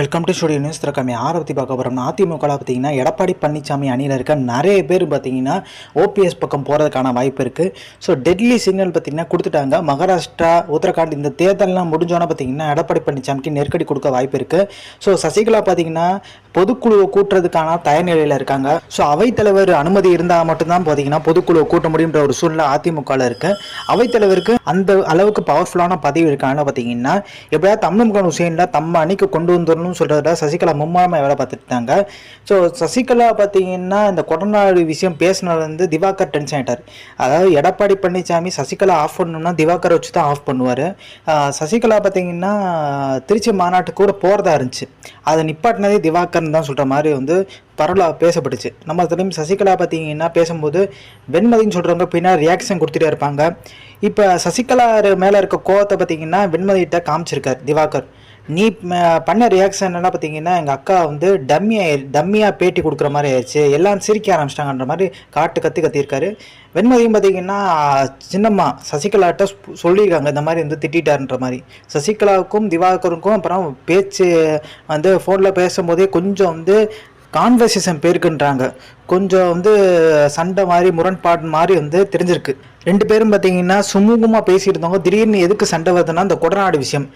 Welcome to studio news திறக்காம யாரை பற்றி பார்க்க போகிறோம்னா அதிமுகவில் பார்த்தீங்கன்னா எடப்பாடி பழனிசாமி அணியில் இருக்க நிறைய பேர் பார்த்தீங்கன்னா ஓபிஎஸ் பக்கம் போகிறதுக்கான வாய்ப்பு இருக்குது ஸோ டெட்லி சிக்னல் பார்த்தீங்கன்னா கொடுத்துட்டாங்க. மகாராஷ்டிரா உத்தரகாண்ட் இந்த தேர்தல்லாம் முடிஞ்சோன்னே பார்த்தீங்கன்னா எடப்பாடி பழனிசாமிக்கு நெருக்கடி கொடுக்க வாய்ப்பு இருக்குது ஸோ சசிகலா பார்த்தீங்கன்னா பொதுக்குழுவை கூட்டுறதுக்கான தயார் நிலையில் இருக்காங்க. ஸோ அவைத்தலைவர் அனுமதி இருந்தால் மட்டும்தான் பார்த்தீங்கன்னா பொதுக்குழுவை கூட்ட முடியுன்ற ஒரு சூழ்நிலை அதிமுகவில் இருக்குது அவைத்தலைவருக்கு அந்த அளவுக்கு பவர்ஃபுல்லான பதவி இருக்காங்க பார்த்தீங்கன்னா எப்படியாவது தமிழ்முகன் ஹுசேனில் தம்ம அணிக்கு கொண்டு வந்துடணும் பண்ணணும்னு சொல்கிறத சசிகலா மும்மாரமாக வேலை பார்த்துட்டாங்க. ஸோ சசிகலா பார்த்தீங்கன்னா இந்த கொடநாடு விஷயம் பேசினது திவாகர் டென்ஷன் ஆகிட்டார் அதாவது எடப்பாடி பழனிசாமி சசிகலா ஆஃப் பண்ணணும்னா திவாகரை வச்சு தான் ஆஃப் பண்ணுவார். சசிகலா பார்த்தீங்கன்னா திருச்சி மாநாட்டுக்கு கூட போகிறதா இருந்துச்சு. அதை நிப்பாட்டினதே திவாகர்னு தான் சொல்கிற மாதிரி வந்து பரவலாக பேசப்பட்டுச்சு. நம்ம திரும்பி சசிகலா பார்த்தீங்கன்னா பேசும்போது வெண்மதின்னு சொல்கிறவங்க பின்னாடி ரியாக்ஷன் கொடுத்துட்டே இருப்பாங்க. இப்போ சசிகலா மேலே இருக்க கோவத்தை பார்த்தீங்கன்னா வெண்மதிகிட்ட காமிச்சிருக்கார் திவாகர். நீ பண்ண ரியாக்ஷன் என்ன பார்த்தீங்கன்னா எங்கள் அக்கா வந்து டம்மியாக டம்மியாக பேட்டி கொடுக்குற மாதிரி ஆயிடுச்சு. எல்லாம் சிரிக்க ஆரம்பிச்சிட்டாங்கன்ற மாதிரி காட்டு கத்தி கத்திருக்காரு வெண்மதியும் பார்த்தீங்கன்னா சின்னம்மா சசிகலாட்ட சொல்லியிருக்காங்க. இந்த மாதிரி வந்து திட்டாருன்ற மாதிரி. சசிகலாவுக்கும் திவாகருக்கும் அப்புறம் பேச்சு வந்து ஃபோனில் பேசும்போதே கொஞ்சம் வந்து கான்வர்சேஷன் பேருக்குன்றாங்க. கொஞ்சம் வந்து சண்டை மாதிரி முரண்பாடு மாதிரி வந்து தெரிஞ்சிருக்கு. ரெண்டு பேரும் பார்த்தீங்கன்னா சுமூகமாக பேசியிருந்தவங்க இருந்தவங்க. திடீர்னு எதுக்கு சண்டை வருதுன்னா இந்த கொடநாடு விஷயம்.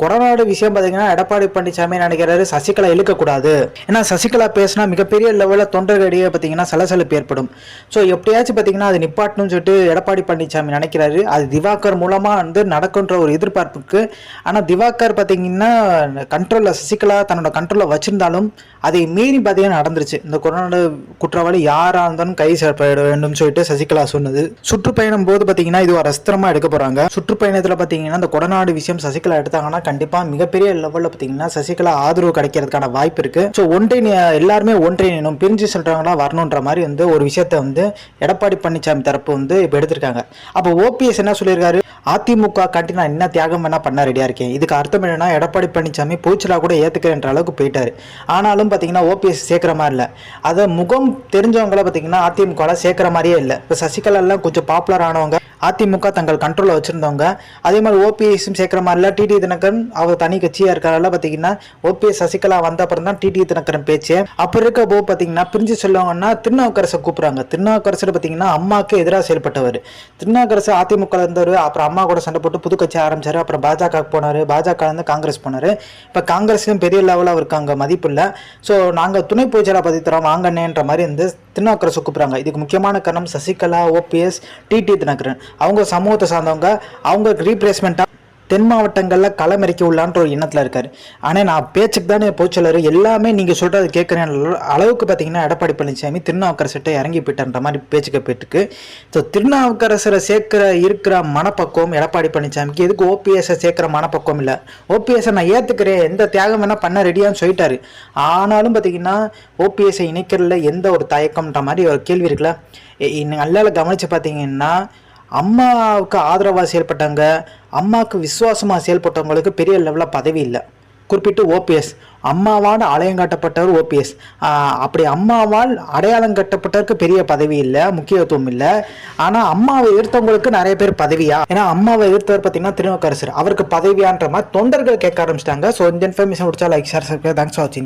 கொரோனாவோட விஷயம் பார்த்தீங்கன்னா எடப்பாடி பழனிசாமி நினைக்கிறாரு சசிகலா இழுக்கக்கூடாது. ஏன்னா சசிகலா பேசினா மிகப்பெரிய லெவலில் தொண்டர்களிடையே பார்த்தீங்கன்னா சலசலப்பு ஏற்படும். ஸோ எப்படியாச்சும் பார்த்தீங்கன்னா அது நிப்பாட்டணும்னு சொல்லிட்டு எடப்பாடி பழனிசாமி நினைக்கிறாரு. அது திவாகர் மூலமாக வந்து நடக்குன்ற ஒரு எதிர்பார்ப்புக்கு. ஆனால் திவாகர் பார்த்தீங்கன்னா கண்ட்ரோலில் சசிகலா தன்னோட கண்ட்ரோலில் வச்சிருந்தாலும் அதை மீறி பார்த்தீங்கன்னா நடந்துருச்சு. இந்த கொரோனா குற்றவாளி யாராக இருந்தாலும் கை செய்யப்பட வேண்டும் சொல்லிட்டு சசிகலா சொன்னது. சுற்றுப்பயணம் போது பார்த்தீங்கன்னா இது ஒரு அஸ்திரமாக எடுக்க போகிறாங்க சுற்றுப்பயணத்தில் பார்த்தீங்கன்னா இந்த கொடநாடு விஷயம் சசிகலா எடுத்தாங்கன்னா கண்டிப்பாக மிகப்பெரிய லெவலில் பார்த்தீங்கன்னா சசிகலா ஆதரவு கிடைக்கிறதுக்கான வாய்ப்பு இருக்கு. ஸோ ஒன்றை எல்லாருமே ஒன்றியணும் பிரிஞ்சு சொல்கிறாங்களா வரணுன்ற மாதிரி வந்து ஒரு விஷயத்த வந்து எடப்பாடி பழனிசாமி தரப்பு வந்து இப்போ எடுத்திருக்காங்க. அப்போ ஓபிஎஸ் என்ன சொல்லியிருக்காரு? அதிமுக காட்டி நான் என்ன தியாகம் வேணா பண்ண ரெடியா இருக்கேன். இதுக்கு அர்த்தம் என்னன்னா எடப்பாடி பழனிசாமி போச்சுலா கூட ஏத்துக்கிறேன்ற அளவுக்கு போயிட்டாரு. ஆனாலும் பார்த்தீங்கன்னா ஓபிஎஸ் சேர்க்குற மாதிரி இல்லை. அதை முகம் தெரிஞ்சவங்கள பார்த்தீங்கன்னா அதிமுகவில் சேர்க்குற மாதிரியே இல்லை. இப்போ சசிகலா எல்லாம் கொஞ்சம் பாப்புலர் ஆனவங்க அதிமுக தங்கள் கண்ட்ரோலில் வச்சுருந்தவங்க. அதே மாதிரி ஓபிஎஸும் சேர்க்குற மாதிரி இல்லை டிடி தினகரன் அவர் தனி கட்சியாக இருக்கிறனால பார்த்தீங்கன்னா ஓபிஎஸ் சசிகலா வந்த அப்புறம் தான் டிடி தினகரன் பேச்சு. அப்போ இருக்க போது பார்த்தீங்கன்னா பிரிஞ்சு சொல்லுவாங்கன்னா திருநாவுக்கரசை கூப்பிட்றாங்க. திருநாவுக்கரசர் பார்த்தீங்கன்னா அம்மாவுக்கு எதிராக செயல்பட்டவர். திருநாவுக்கரசு அதிமுக இருந்தவர் அப்புறம் அம்மா கூட சண்டை போட்டு புது கட்சி ஆரம்பிச்சார் அப்புறம் பாஜக போனார் பாஜக இருந்து காங்கிரஸ் போனார். இப்போ காங்கிரஸ்லையும் பெரிய லெவலில் இருக்காங்க அங்கே மதிப்பு இல்லை. ஸோ நாங்கள் துணை பொதுச்செயலாளர் பதவி தரோம் வாங்கண்ணேன்ற மாதிரி வந்து திருநாவுக்கரசு கூப்பிட்றாங்க இதுக்கு முக்கியமான காரணம் சசிகலா ஓபிஎஸ் டிடி தினகரன். அவங்க சமூகத்தை சார்ந்தவங்க அவங்க ரீப்ளேஸ்மெண்ட்டாக தென் மாவட்டங்களில் களமிறக்கி உள்ளான்ற ஒரு எண்ணத்தில் இருக்கார். ஆனால் நான் பேச்சுக்கு தானே போச்சலர் எல்லாமே நீங்கள் சொல்கிறது கேட்குறேன் அளவுக்கு பார்த்தீங்கன்னா எடப்பாடி பழனிசாமி திருநாவுக்கரசர்கிட்ட இறங்கி போயிட்டன்ற மாதிரி பேச்சுக்க போயிட்டுருக்கு ஸோ திருநாவுக்கரசரை சேர்க்கிற இருக்கிற மனப்பக்குவம் எடப்பாடி பழனிசாமிக்கு எதுக்கு ஓபிஎஸ்ஸை சேர்க்குற மனப்பக்குவம் இல்லை? ஓபிஎஸ்ஸை நான் ஏற்றுக்கிறேன் எந்த தியாகம் வேணால் பண்ண ரெடியான்னு சொல்லிட்டாரு. ஆனாலும் பார்த்தீங்கன்னா ஓபிஎஸ்ஸை இணைக்கிறதுல எந்த ஒரு தயக்கம்ன்ற மாதிரி ஒரு கேள்வி இருக்குல்ல? இ- நல்லா கவனித்து பார்த்தீங்கன்னா அம்மாவுக்கு ஆதரவாக செயல்பட்டவங்க அம்மாவுக்கு விசுவாசமாக செயல்பட்டவங்களுக்கு பெரிய லெவலில் பதவி இல்லை. குறிப்பிட்டு ஓபிஎஸ் அம்மாவால் அடையாளம் காட்டப்பட்டவர் ஓபிஎஸ் அப்படி அம்மாவால் அடையாளம் கட்டப்பட்டவருக்கு பெரிய பதவி இல்லை முக்கியத்துவம் இல்லை. ஆனால் அம்மாவை எதிர்த்தவங்களுக்கு நிறைய பேர் பதவியா? ஏன்னா அம்மாவை எதிர்த்தவர் பார்த்தீங்கன்னா திருநாவுக்கரசர் அவருக்கு பதவியான்ற மாதிரி தொண்டர்கள் கேட்க ஆரம்பிச்சிட்டாங்க. ஸோ இந்த இன்ஃபர்மேஷன் முடிச்சா லைக் ஷேர் தேங்க்ஸ் ஃபார் வாட்சிங்